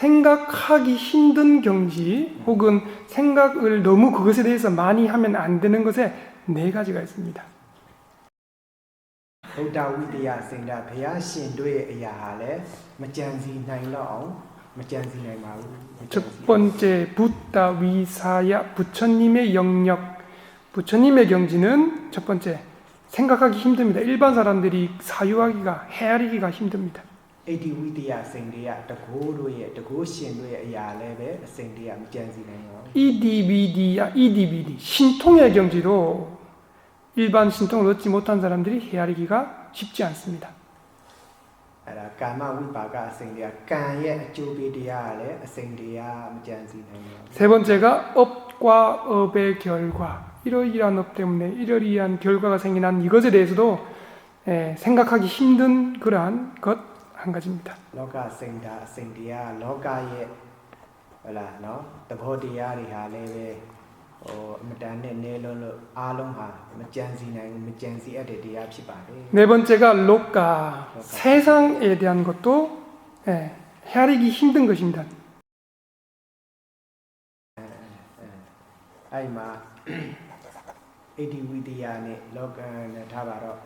생각하기 힘든 경지 혹은 생각을 너무 그것에 대해서 많이 하면 안 되는 것에 네 가지가 있습니다. ဗုဒ္ဓဝိတ္တယစင်တာဘုရားရှင်တို့ရဲ့အရာဟာလည်းမကြံစီနိုင်တော့အောင်မကြံစီနိုင်ပါဘူးမကြံ 첫 စီ 번째 부다 위사야 부처님의 영역 부처님의 경지는 첫 번째 생각하기 힘듭니다. 일반 사람들이 사유하기가 헤아리기가 힘듭니다. အိဒီဝိတ္တယစင်တွေကတကိုးတို့ရဲ့တကိုးရှင်တို့ရဲ့အရာလည်းပဲအစင်တွေကမကြံစီနိုင်ပါဘူး EDBD야 EDBD 신통의 경지도 일반 신통을 얻지 못한 사람들이 헤아리기가 쉽지 않습니다. အဲ့ဒါကာမဝိပါကအစင်တွေကကံရဲ့အကျိုးပေးတရားကလည်းအစင်တွေကမကြံစီနိုင်ပါဘူး 세 번째가 업과 업의 결과 이러이러한 업 때문에 이러이러한 결과가 생겨난 이것에 대해서도 예, 생각하기 힘든 그러한 것 한 가지입니다. လောကစင်တာအစင်တရားလောကရဲ့ဟလာနော်သဘောတရားတွေဟာလည်းပဲဟိုအမတန်နဲ့နေလုံးလို့အားလုံးဟာမကြံစီနိုင်ဘူးမကြံစီအပ်တဲ့တရားဖြစ်ပါတယ် 네 번째가 로가 세상에 대한 것도 예, 헤아리기 힘든 것입니다. အဲ့မှာ အေဒီဝိတယနဲ့လောကနဲ့ထားပါတော့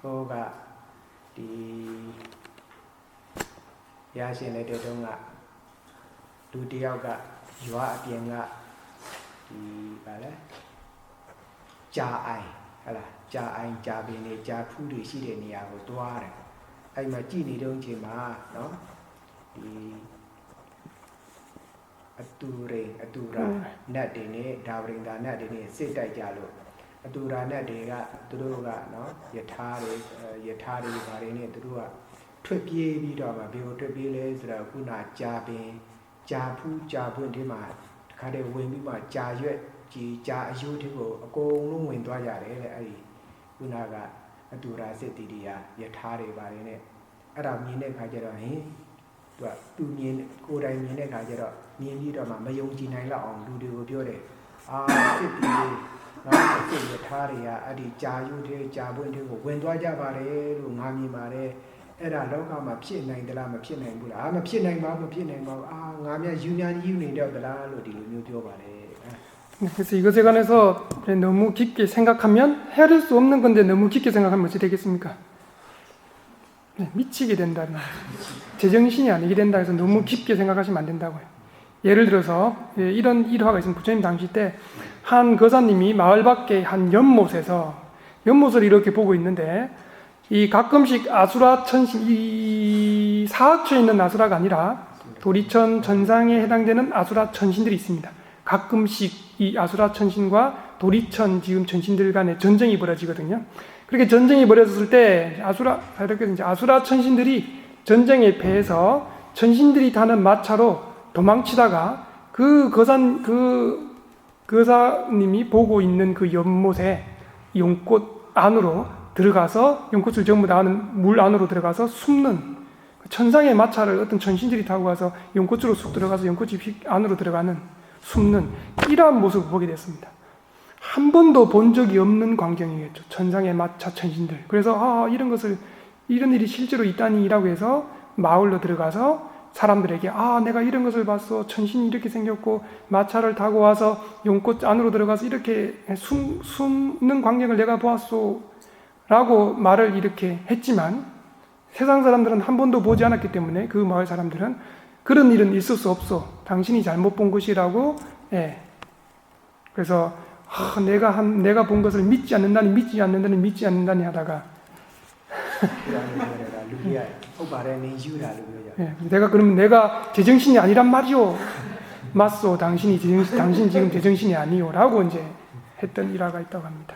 ဟိုကဒီ ရရှင်လက်တဲ့တုန်းကလူတစ်ယောက်ကရွာအပြင်ကဒီဗာလဲကြာအိုင်ဟလာကြာအိုင်ကြာပင်တွေကြာဖူးတွေရှိတဲ့နေရာကိုတွားတယ်အဲ့မှာကြည်နေတုန်းချိန်မှာနော်ဒီအတူရိန်အတူရာနတ်တွေနဲ့ဒါဝရင်သာနတ်တွေနဲ့စစ်တိုက်ကြလို့အတူရာနတ်တွေကသူတို့ကနော်ယထာတွေအဲယထာတွေဘာတွေနဲ့သူတို့က ထွက်ပြေးပြီးတော့မှဘယ်ကိုထွက်ပြေးလဲဆိုတော့ခုနကြာပင်ကြာဖူးကြာပွင့်ဒီမှာတခါတည်းဝင်ပြီးမှကြာရွက်ကြီးကြာအယိုးတွေကိုအကုန်လုံးဝင်သွားကြတယ်တဲ့အဲ့ဒီခုနကအတူရာစစ်တီတွေကယထာတွေဘာတွေနဲ့အဲ့ဒါမြင်တဲ့ခါကျတော့ဟင်သူကသူမြင်ကိုယ်တိုင်မြင်တဲ့ခါကျတော့မြင်ပြီးတော့မှမယုံကြည်နိုင်လောက်အောင်လူတွေကိုပြောတယ်အာစစ်ပြီးနော်စစ်ရထားတွေကအဲ့ဒီကြာယူတဲ့ကြာပွင့်တွေကိုဝင်သွားကြပါတယ်လို့ငါမြင်ပါတယ် အဲ့ဒါလောကမှာဖြစ်နိုင်သလားမဖြစ်နိုင်ဘူးလားအာမဖြစ်နိုင်ပါဘူးမဖြစ်နိုင်ပါဘူးအာငါများယူညာယူနေတော့သလားလို့ဒီလိုမျိုးပြောပါတယ် 그래서 이것에 관해서 너무 깊게 생각하면 헤아릴 수 없는 건데 너무 깊게 생각하면 어찌 되겠습니까? 네, 미치게 된다는 제정신이 아니게 된다 해서 너무 깊게 생각하시면 안 된다고요. 예를 들어서 예, 이런 일화가 있습니다. 부처님 당시 때 한 거사님이 마을 밖에 한 연못에서 연못을 이렇게 보고 있는데 이 가끔씩 아수라 천신 이 사학처에 있는 아수라가 아니라 도리천 전상에 해당되는 아수라 천신들이 있습니다. 가끔씩 이 아수라 천신과 도리천 지금 천신들 간에 전쟁이 벌어지거든요. 그렇게 전쟁이 벌어졌을 때 아수라 이렇게 아수라 천신들이 전쟁에 패해서 천신들이 타는 마차로 도망치다가 그 거산 그 거사님이 보고 있는 그 연못에 용꽃 안으로 들어가서 연꽃을 전부 다 아는 물 안으로 들어가서 숨는 그 천상의 마차를 어떤 천신들이 타고 가서 연꽃으로 쑥 들어가서 연꽃이 휙 안으로 들어가는 숨는 이러한 모습을 보게 됐습니다. 한 번도 본 적이 없는 광경이겠죠. 천상의 마차 천신들. 그래서 아 이런 것을 이런 일이 실제로 있다니라고 해서 마을로 들어가서 사람들에게 아 내가 이런 것을 봤어 천신이 이렇게 생겼고 마차를 타고 와서 용꽃 안으로 들어가서 이렇게 숨, 숨는 광경을 내가 보았소 라고 말을 이렇게 했지만 세상 사람들은 한 번도 보지 않았기 때문에 그 마을 사람들은 그런 일은 있을 수 없어. 당신이 잘못 본 것이라고, 예. 그래서, 아, 내가 한, 내가 본 것을 믿지 않는다니, 믿지 않는다니, 믿지 않는다니 하다가. 예. 예 내가 그러면 내가 제정신이 아니란 말이오. 맞소. 당신이 제정신, 당신 지금 제정신이 아니오. 라고 이제 했던 일화가 있다고 합니다.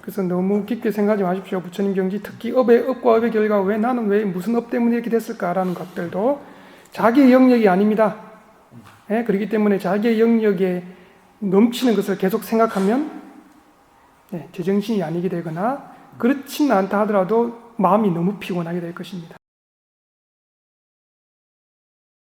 그래서 너무 깊게 생각하지 마십시오. 부처님 경지 특히 업의 업과 업의 결과 왜 나는 왜 무슨 업 때문에 이렇게 됐을까라는 것들도 자기 영역이 아닙니다. 예? 그렇기 때문에 자기의 영역에 넘치는 것을 계속 생각하면 예, 제정신이 아니게 되거나 그렇진 않다 하더라도 마음이 너무 피곤하게 될 것입니다.